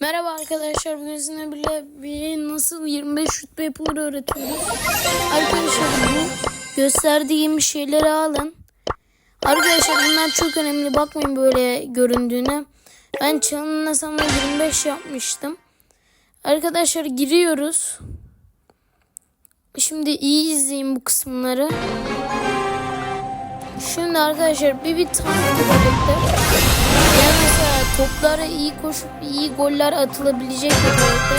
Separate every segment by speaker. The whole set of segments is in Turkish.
Speaker 1: Merhaba arkadaşlar bugün sizinle bile bir nasıl 25 rütbe yapılır öğretiyoruz. Arkadaşlar bu gösterdiğim şeyleri alın. Arkadaşlar bunlar çok önemli bakmayın böyle göründüğüne. Ben Çağ'ın hesabına 25 yapmıştım. Arkadaşlar giriyoruz. Şimdi iyi izleyin bu kısımları. Şimdi arkadaşlar bir bir tank karakter. Mesela toplara iyi koşup iyi goller atılabilecek bir karakter.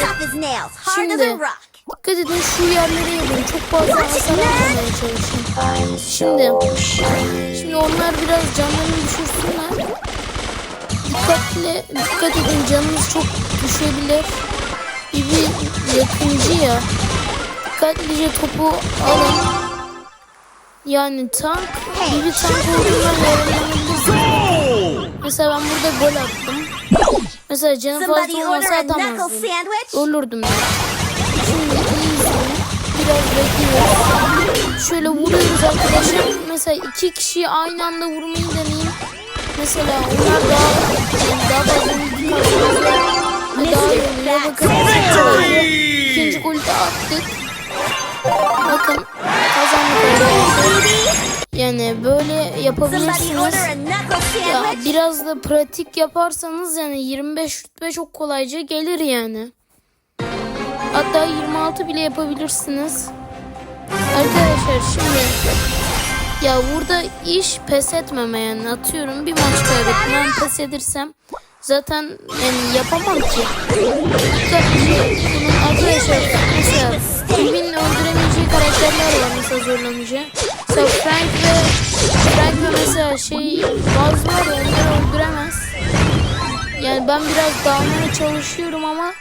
Speaker 1: Şimdi dikkat edin şu yerlere yapın. Çok fazla hasar atmamaya çalışın. Şimdi şimdi onlar biraz canlarını düşürsünler. Dikkatli dikkat edin canınız çok düşebilir. Bir yakıncı ya. Dikkatlice topu alın. Yani tank bir tank olduğundan yararlanabilirsiniz. Mesela ben burada gol attım. Mesela canım
Speaker 2: Somebody
Speaker 1: fazla olmasa atamazdım. Olurdum ben. Şimdi iyi izleyin. Biraz bekliyoruz. Şöyle vuruyoruz arkadaşlar. Mesela iki kişiyi aynı anda vurmayı deneyin. Mesela onlar daha yani daha fazla karşımızda. Ve daha iyi oluyor. Bakın ikinci golü de attık. Bakın kazandık. Yani böyle yapabilirsiniz. Ya biraz da pratik yaparsanız yani 25 rütbe çok kolayca gelir yani. Hatta 26 bile yapabilirsiniz. Arkadaşlar şimdi ya burada iş pes etmeme yani atıyorum bir maç kaybettim ben pes edersem zaten yani yapamam ki. Bunun arkadaşlar mesela Filmin öldüremeyeceği karakterler var mesela zorlamayacağı. Mesela Frank ve Frank ve mesela şey bazı var ya onları öldüremez. Yani ben biraz dağılmaya çalışıyorum ama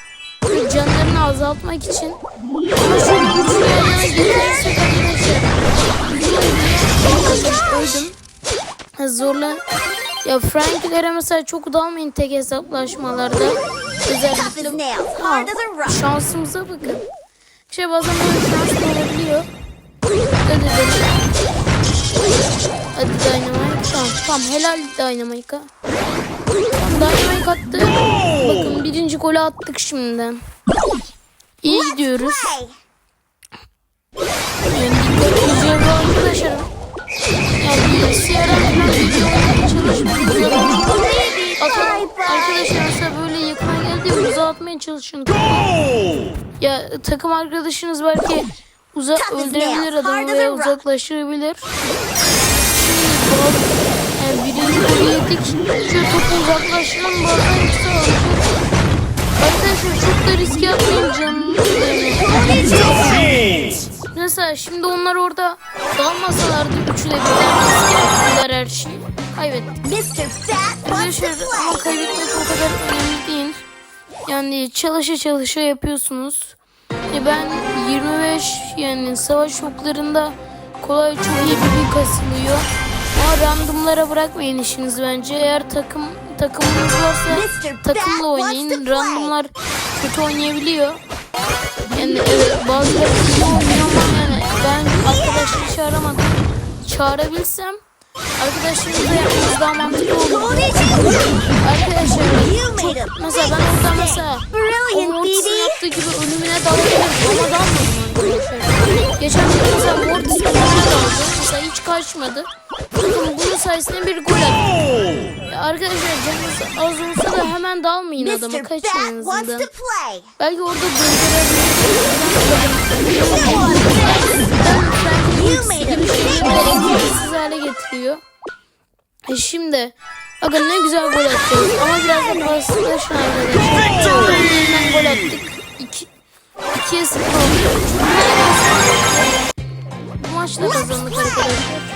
Speaker 1: canlarını azaltmak için. Ama şöyle güçlü yana getirirsek arkadaşlar. Öldüm. Ha, Zorla. Ya Frank'lere mesela çok dalmayın tek hesaplaşmalarda. Özellikle Ha, şansımıza bakın. Şey bazen böyle şans da olabiliyor. Dikkat edelim. Hadi Dynamite. Tamam tamam helal Dynamite'a. Tamam Dynamite attı. Bakın birinci golü attık şimdi. İyi gidiyoruz. Yani dikkatlice bu arkadaşlar. Yani arkadaşlar böyle yakına geldi uzağa atmaya çalışın. Ya takım arkadaşınız belki uza öldürebilir adamı veya uzaklaştırabilir. Şimdi yani birinci golü yedik. Şu topu uzaklaştıralım bazen yoksa alacak. Arkadaşlar çok da riske atmayın canım. Mesela şimdi onlar orada dalmasalardı üçü de birden her şeyi. Kaybettik. Arkadaşlar ama kaybetmek o kadar önemli değil. Yani çalışa çalışa yapıyorsunuz. E ben 25 yani savaş oklarında kolay çok iyi bir kasılıyor. Ama randomlara bırakmayın işinizi bence. Eğer takım takımınız varsa takımla oynayın. Randomlar kötü oynayabiliyor. Yani evet bazıları iyi oynuyor ama yani ben arkadaşları çağıramadım. Çağırabilsem arkadaşlarımızla yapmamız daha mantıklı olur. Arkadaşlar
Speaker 2: You made him.
Speaker 1: mesela ben orada mesela Mortis'in yaptığı gibi ölümüne dalabilirim ama dalmadım arkadaşlar. Geçen gün mesela Mortis ölümüne daldı. Mesela hiç kaçmadı. Bakın bunun sayesinde bir gol attı. Arkadaşlar canınız az olsa da hemen dalmayın adama. Kaçın
Speaker 2: Bat
Speaker 1: en
Speaker 2: wants
Speaker 1: azından.
Speaker 2: to play.
Speaker 1: Belki orada durdurabilirsiniz.
Speaker 2: You made him.
Speaker 1: Etkisiz hale getiriyor. E şimdi bakın ne güzel gol atacağız. Ama biraz da paslaşın arkadaşlar. Yeniden gol attık. 2 2'ye 0 oldu. Bu maçta kazandık arkadaşlar.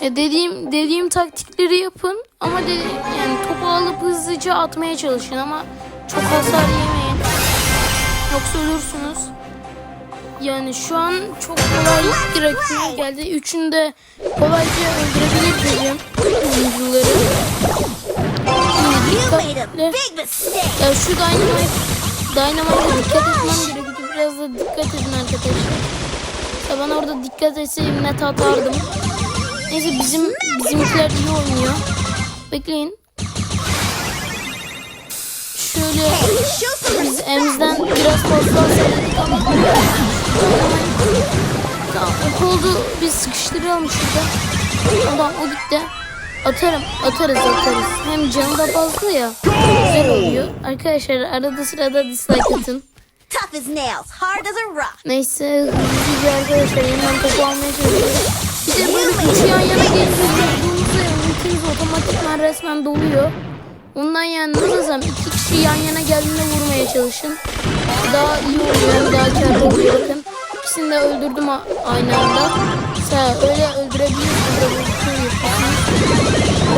Speaker 1: E dediğim dediğim taktikleri yapın ama dedi, yani topu alıp hızlıca atmaya çalışın ama çok hasar yemeyin. Yoksa ölürsünüz. Yani şu an çok kolay bir geldi. Üçünü de kolayca öldürebilir diyeceğim oyuncuları. Dikkatle. Ya şu Dynamite, Dynamite'a dikkat etmem gerekiyor. Biraz da dikkat edin arkadaşlar. Ya ben orada dikkat etseydim net atardım. Neyse bizim bizimkiler iyi oynuyor. Bekleyin. Şöyle
Speaker 2: Hey, show
Speaker 1: biraz fazla söyledik ama. Ok oldu. Biz sıkıştıralım şurada. Tamam o gitti. Atarım. Atarız atarız. Hem canı da fazla ya. Güzel oluyor. Arkadaşlar arada sırada dislike atın.
Speaker 2: Tough as nails, hard as a rock.
Speaker 1: Neyse hızlıca arkadaşlar yeniden topu almaya çalışıyoruz. Bir de böyle üç yan yana vurduğumuzda ultimiz otomatikman resmen doluyor. Ondan yani nasıl desem iki kişi yan yana geldiğinde vurmaya çalışın. Daha iyi oluyor daha kârlı oluyor bakın. İkisini de öldürdüm aynı anda. Mesela öyle şey yapıyorsunuz.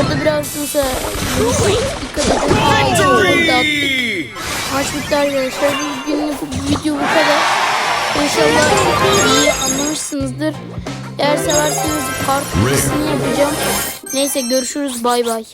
Speaker 1: Orada biraz mesela dikkat edin. Aa, orada attık. Maç bitti arkadaşlar. Bugünlük bu video bu kadar. İnşallah iyi anlamışsınızdır. Eğer severseniz ikisini yapacağım. Neyse görüşürüz bay bay.